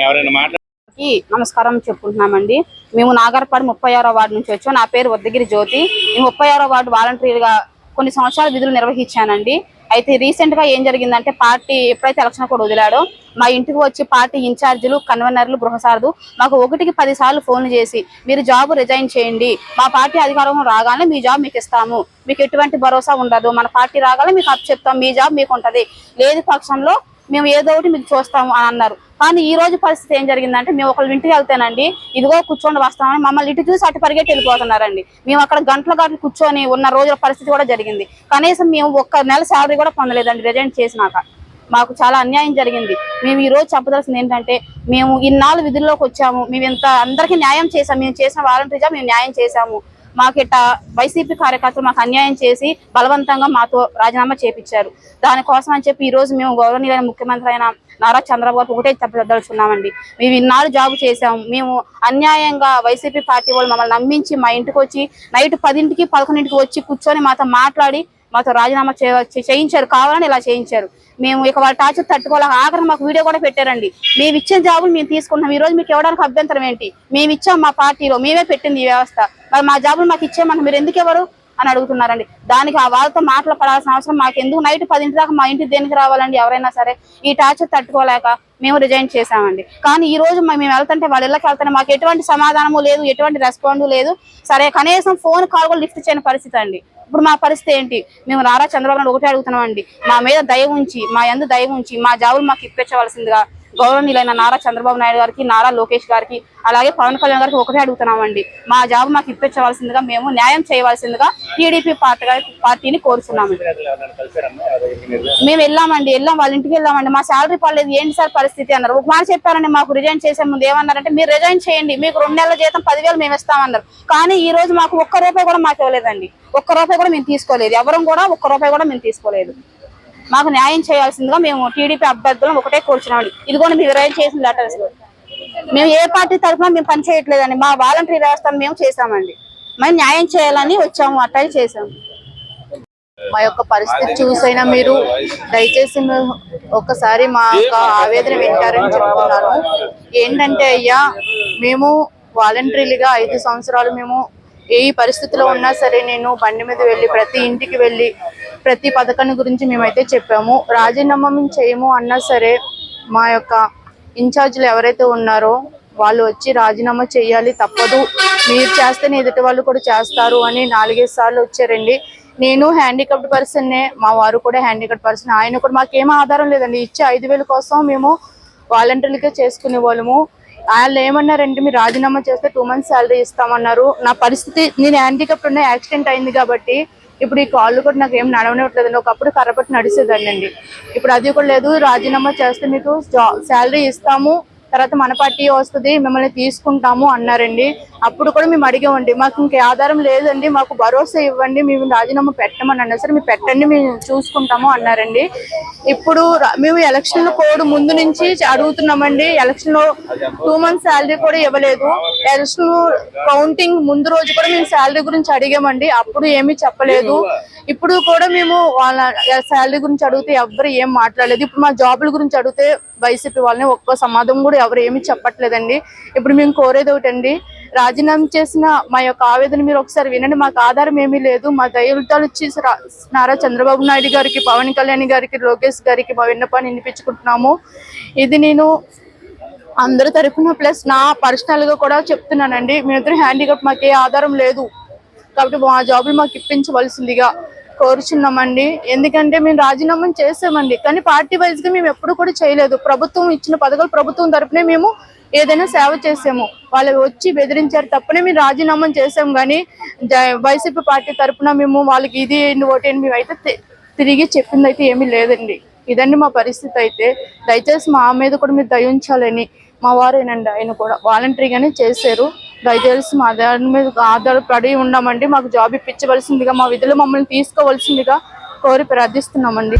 ఎవరైనా నమస్కారం చెప్పుకుంటున్నామండి. మేము నాగర్పాడు ముప్పై ఆరో వార్డు నుంచి వచ్చాం. నా పేరు వద్దగిరి జ్యోతి. నేను ముప్పై ఆరో వార్డు వాలంటీర్గా కొన్ని సంవత్సరాలు విధులు నిర్వహించానండి. అయితే రీసెంట్గా ఏం జరిగిందంటే పార్టీ ఎప్పుడైతే ఎలక్షన్ కూడా వదిలాడో మా ఇంటికి వచ్చి పార్టీ ఇన్ఛార్జీలు కన్వీనర్లు గృహసారదు మాకు ఒకటికి పది సార్లు ఫోన్లు చేసి మీరు జాబ్ రిజైన్ చేయండి మా పార్టీ అధికారం రాగానే మీ జాబ్ మీకు ఇస్తాము. మీకు ఎటువంటి భరోసా ఉండదు. మన పార్టీ రాగానే మీకు అప్ చెప్తాం మీ జాబ్ మీకు ఉంటది. లేని పక్షంలో మేము ఏదో ఒకటి మీకు చూస్తాము అని అన్నారు. కానీ ఈ రోజు పరిస్థితి ఏం జరిగిందంటే మేము ఒకళ్ళ ఇంటికి వెళ్తేనండి ఇదిగో కూర్చొని వస్తామని మమ్మల్ని ఇటు చూసి అటు పరిగెట్టి వెళ్ళిపోతున్నారండి. మేము అక్కడ గంటల గంటలు కూర్చొని ఉన్న రోజుల పరిస్థితి కూడా జరిగింది. కనీసం మేము ఒక్క నెల శాలరీ కూడా పొందలేదండి రిజైన్ చేసినాక. మాకు చాలా అన్యాయం జరిగింది. మేము ఈ రోజు చెప్పదలసింది ఏంటంటే మేము ఇన్నాళ్ళు విధుల్లోకి వచ్చాము. మేము ఇంత అందరికీ న్యాయం చేసాము మేము చేసిన వాలంటీర్గా మేము న్యాయం చేశాము. మాకు వైసీపీ కార్యకర్తలు మాకు అన్యాయం చేసి బలవంతంగా మాతో రాజీనామా చేపించారు. దానికోసం అని చెప్పి ఈ రోజు మేము గౌరవనీయులైన ముఖ్యమంత్రి అయిన నారా చంద్రబాబు ఒకటే చెప్పదలుచున్నామండి మేము ఇన్నాళ్ళు జాబు చేసాము మేము అన్యాయంగా వైసీపీ పార్టీ వాళ్ళు మమ్మల్ని నమ్మించి మా ఇంటికి వచ్చి నైట్ పదింటికి పదకొండింటికి వచ్చి కూర్చొని మాతో మాట్లాడి మాతో రాజీనామా చేయ- చే- చేయించారు కావాలని ఇలా చేయించారు. మేము ఇక వాళ్ళ టార్చర్ తట్టుకోలేక ఆఖరి మాకు వీడియో కూడా పెట్టారండి. మేము ఇచ్చిన జాబులు మేము తీసుకుంటున్నాం. ఈ రోజు మీకు ఇవ్వడానికి అభ్యంతరం ఏంటి? మేము ఇచ్చాం మా పార్టీలో మేమే పెట్టింది ఈ వ్యవస్థ. మరి మా జాబులు మాకు ఇచ్చేయమని మీరు ఎందుకు ఎవరు అని అడుగుతున్నారండి. దానికి ఆ వాళ్ళతో మాటలు పడాల్సిన అవసరం మాకు ఎందుకు నైట్ పదింటి దాకా మా ఇంటికి దేనికి రావాలండి? ఎవరైనా సరే. ఈ టార్చర్ తట్టుకోలేక మేము రిజైన్ చేశామండి. కానీ ఈ రోజు మేము వెళ్తుంటే వాళ్ళ ఇళ్ళకి వెళ్తుంటే మాకు ఎటువంటి సమాధానము లేదు ఎటువంటి రెస్పాండ్ లేదు. సరే కనీసం ఫోన్ కాల్ కూడా లిఫ్ట్ చేయని పరిస్థితి అండి. ఇప్పుడు మా పరిస్థితి ఏంటి? మేము నారా చంద్రబాబు నాయుడు ఒకటే అడుగుతున్నామండి. మా మీద దయ ఉంచి మా ఎందు దయ ఉంచి మా జాబులు మాకు ఇప్పించవలసిందిగా గౌరవనీయులైన నారా చంద్రబాబు నాయుడు గారికి నారా లోకేష్ గారికి అలాగే పవన్ కళ్యాణ్ గారికి ఒకటే అడుగుతున్నామండి. మా జాబ్ మాకు ఇప్పించవలసిందిగా మేము న్యాయం చేయవలసిందిగా టీడీపీ పార్టీ పార్టీని కోరుతున్నాము మేము వెళ్ళామండి వెళ్ళాం వాళ్ళ ఇంటికి వెళ్ళామండి. మా శాలరీ పడలేదు ఏంటి సార్ పరిస్థితి అన్నారు. ఒక మాట చెప్పారండి మాకు రిజైన్ చేసే ముందు ఏమన్నారంటే మీరు రిజైన్ చేయండి మీకు రెండు నెలల జీతం పదివేలు మేము ఇస్తామన్నారు. కానీ ఈ రోజు మాకు ఒక్క రూపాయి కూడా మాకు ఇవ్వలేదండి. ఒక్క రూపాయి కూడా మేము తీసుకోలేదు. ఎవరం కూడా ఒక్క రూపాయి కూడా మేము తీసుకోలేదు. మాకు న్యాయం చేయాల్సిందిగా మేము టీడీపీ అభ్యర్థులను ఒకటే కూర్చున్నామండి. ఇది కూడా మేము చేసిన లెటర్స్ మేము ఏ పార్టీ తరఫున మేము పనిచేయట్లేదండి మా వాలంటరీ వ్యవస్థను మేము చేసామండి మేము న్యాయం చేయాలని వచ్చాము అట్లా చేసాము మా యొక్క పరిస్థితి చూసైనా మీరు దయచేసి ఒకసారి ఒక్కసారి మా యొక్క ఆవేదన వింటారని చెప్తున్నాను. ఏంటంటే అయ్యా మేము వాలంటరీలుగా ఐదు సంవత్సరాలు మేము ఏ పరిస్థితిలో ఉన్నా సరే నేను బండి మీద వెళ్ళి ప్రతి ఇంటికి వెళ్ళి ప్రతి పథకాన్ని గురించి మేమైతే చెప్పాము. రాజీనామా మేము చేయము అన్నా సరే మా యొక్క ఇన్ఛార్జీలు ఎవరైతే ఉన్నారో వాళ్ళు వచ్చి రాజీనామా చేయాలి తప్పదు. మీరు చేస్తేనే ఎదుటి వాళ్ళు కూడా చేస్తారు అని నాలుగైదు సార్లు వచ్చారండి. నేను హ్యాండిక్యాప్డ్ పర్సన్నే మా వారు కూడా హ్యాండిక్యాప్డ్ పర్సన్ ఆయన కూడా మాకేం ఆధారం లేదండి. ఇచ్చే ఐదు వేల కోసం మేము వాలంటీర్లుగా చేసుకునే వాళ్ళము. వాళ్ళు ఏమన్నారంటే మీరు రాజీనామా చేస్తే టూ మంత్స్ శాలరీ ఇస్తామన్నారు. నా పరిస్థితి నేను హ్యాండిక్యాప్డ్ ఉన్న యాక్సిడెంట్ అయింది కాబట్టి ఇప్పుడు ఈ కాళ్ళు కూడా నాకు ఏం నడవనివ్వట్లేదండి. ఒకప్పుడు కర్రపట్టి నడిచేదాన్ని అండి ఇప్పుడు అది కూడా లేదు. రాజీనామా చేస్తే మీకు శాలరీ ఇస్తాము. తర్వాత మన పార్టీ వస్తుంది మిమ్మల్ని తీసుకుంటాము అన్నారండి. అప్పుడు కూడా మేము అడిగామండి మాకు ఇంకే ఆధారం లేదండి మాకు భరోసా ఇవ్వండి మేము రాజీనామా పెట్టమని అన్నారు. సరే మీరు పెట్టండి మేము చూసుకుంటాము అన్నారండి. ఇప్పుడు మేము ఎలక్షన్ కోడ్ ముందు నుంచి అడుగుతున్నామండి. ఎలక్షన్లో టూ మంత్స్ శాలరీ కూడా ఇవ్వలేదు. ఎలక్షన్ కౌంటింగ్ ముందు రోజు కూడా మేము శాలరీ గురించి అడిగామండి. అప్పుడు ఏమీ చెప్పలేదు. ఇప్పుడు కూడా మేము వాళ్ళ శాలరీ గురించి అడిగితే ఎవరు ఏం మాట్లాడలేదు. ఇప్పుడు మా జాబుల గురించి అడిగితే వైసీపీ వాళ్ళని ఒక్క సమాధానం కూడా ఎవరు ఏమీ చెప్పట్లేదండి. ఇప్పుడు మేము కోరేది ఒకటండి రాజీనామా చేసిన మా యొక్క ఆవేదన మీరు ఒకసారి వినండి. మాకు ఆధారం ఏమీ లేదు. మా దయవృత్తాలు వచ్చి రా- నారా చంద్రబాబు నాయుడు గారికి పవన్ కళ్యాణ్ గారికి లోకేష్ గారికి మా విన్నపాన్ని వినిపించుకుంటున్నాము. ఇది నేను అందరి తరఫున ప్లస్ నా పర్సనల్గా కూడా చెప్తున్నానండి. మేమిద్దరు హ్యాండిక్యాప్ మాకు ఏ ఆధారం లేదు. కాబట్టి మా జాబులు మాకు ఇప్పించవలసిందిగా కోరుచున్నామండి. ఎందుకంటే మేము రాజీనామా చేసామండి. కానీ పార్టీ వైజ్గా మేము ఎప్పుడు కూడా చేయలేదు. ప్రభుత్వం ఇచ్చిన పథకాలు ప్రభుత్వం తరపునే మేము ఏదైనా సేవ చేసాము. వాళ్ళు వచ్చి బెదిరించారు తప్పనే మేము రాజీనామా చేసాం. కానీ వైసీపీ పార్టీ తరపున మేము వాళ్ళకి ఇది ఏంటి మేము అయితే తి- తిరిగి చెప్పింది అయితే ఏమీ లేదండి. ఇదండి మా పరిస్థితి అయితే. దయచేసి మా మీద కూడా మీరు దయ ఉంచాలని మా వారేనండి. ఆయన కూడా వాలంటరీగానే చేశారు. దయచేసి మా దాని మీద ఆధారపడి ఉన్నామండి మాకు జాబ్ ఇప్పించవలసిందిగా మా విధులు మమ్మల్ని తీసుకోవాల్సిందిగా కోరి ప్రార్థిస్తున్నామండి.